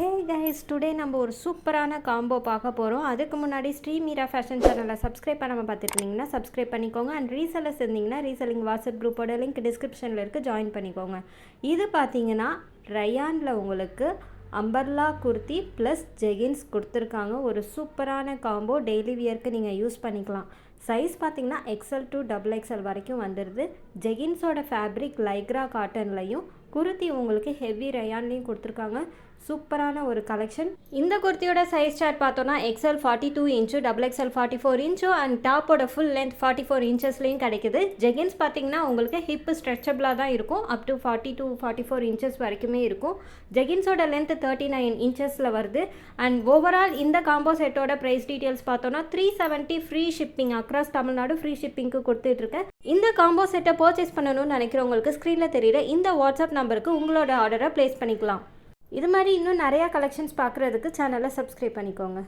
Hey guys today நம்ம ஒரு சூப்பரான காம்போ பார்க்க போகிறோம் அதுக்கு முன்னாடி ஸ்ரீ மீரா ஃபேஷன் சேனலை சப்ஸ்கிரைப் பண்ணாமல் பார்த்துட்டு சப்ஸ்கிரைப் பண்ணிக்கோங்க. அண்ட் ரீசெல்லர்ஸ் இருந்தீங்கன்னா ரீசெல்லிங் வாட்ஸ்அப் குரூப்போட லிங்க் டிஸ்கிரிப்ஷனில் இருக்குது ஜாயின் பண்ணிக்கோங்க. இது பார்த்தீங்கன்னா ரயானில் உங்களுக்கு அம்பர்லா குர்த்தி ப்ளஸ் ஜெகின்ஸ் கொடுத்துருக்காங்க. ஒரு சூப்பரான காம்போ டெய்லி வியர்க்கு நீங்கள் யூஸ் பண்ணிக்கலாம். சைஸ் பார்த்தீங்கன்னா எக்ஸல் டு டபுள் எக்ஸல் வரைக்கும் வந்துடுது ஜெகின்ஸோட ஃபேப்ரிக் லைக்ரா காட்டன்லையும் குர்த்தி உங்களுக்கு ஹெவி ரயான்லேயும் கொடுத்துருக்காங்க. சூப்பரான ஒரு கலெக்ஷன் இந்த குர்த்தியோட சைஸ் சார்ட் பார்த்தோன்னா XL forty two inch double XL forty four இன்ச்சும் and டாப்போட ஃபுல் லென்த் ஃபார்ட்டி ஃபோர் இன்ச்சஸ்லையும் கிடைக்குது. ஜெகின்ஸ் பார்த்தீங்கன்னா உங்களுக்கு ஹிப் ஸ்ட்ரெச்சபிளாக தான் இருக்கும். Up to forty two forty four inches வரைக்குமே இருக்கும். ஜெகின்ஸோட லென்த் தேர்ட்டி நைன் இன்ச்சஸில் வருது. அண்ட் ஓவரால் இந்த காம்போ செட்டோட ப்ரைஸ் டீட்டெயில்ஸ் பார்த்தோன்னா three seventy free shipping across Tamil Nadu free ஷிப்பிங்க்கு கொடுத்துட்ருக்கேன் இந்த காம்போ செட்டை பர்ச்சேஸ் பண்ணணும்னு நினைக்கிறவங்களுக்கு ஸ்க்ரீனில் தெரியுற இந்த வாட்ஸ்அப் நம்பருக்கு உங்களோட ஆர்டரை ப்ளேஸ் பண்ணிக்கலாம். இது மாதிரி இன்னும் நிறையா கலெக்ஷன்ஸ் பார்க்குறதுக்கு சேனலை சப்ஸ்கிரைப் பண்ணிக்கோங்க.